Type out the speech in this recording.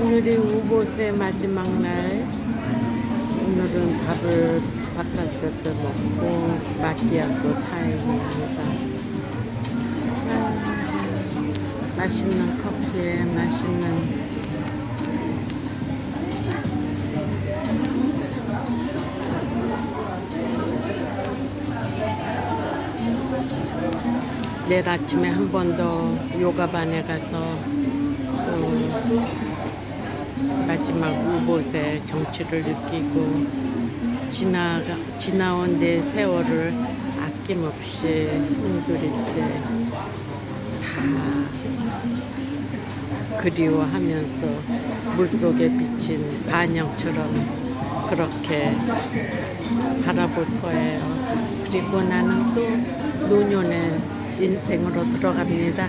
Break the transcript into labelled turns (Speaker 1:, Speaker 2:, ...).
Speaker 1: 오늘이 우보세 마지막 날. 오늘은 밥을 바깥에서 먹고 마끼아또 타임입니다. 아, 맛있는 커피에 맛있는 내일 아침에 한 번 더 요가반에 가서 또 마지막 우보세 정취를 느끼고 지나가, 지나온 내 세월을 아낌없이 숨들이지 다 그리워하면서 물속에 비친 반영처럼 그렇게 바라볼 거예요. 그리고 나는 또 노년의 인생으로 들어갑니다.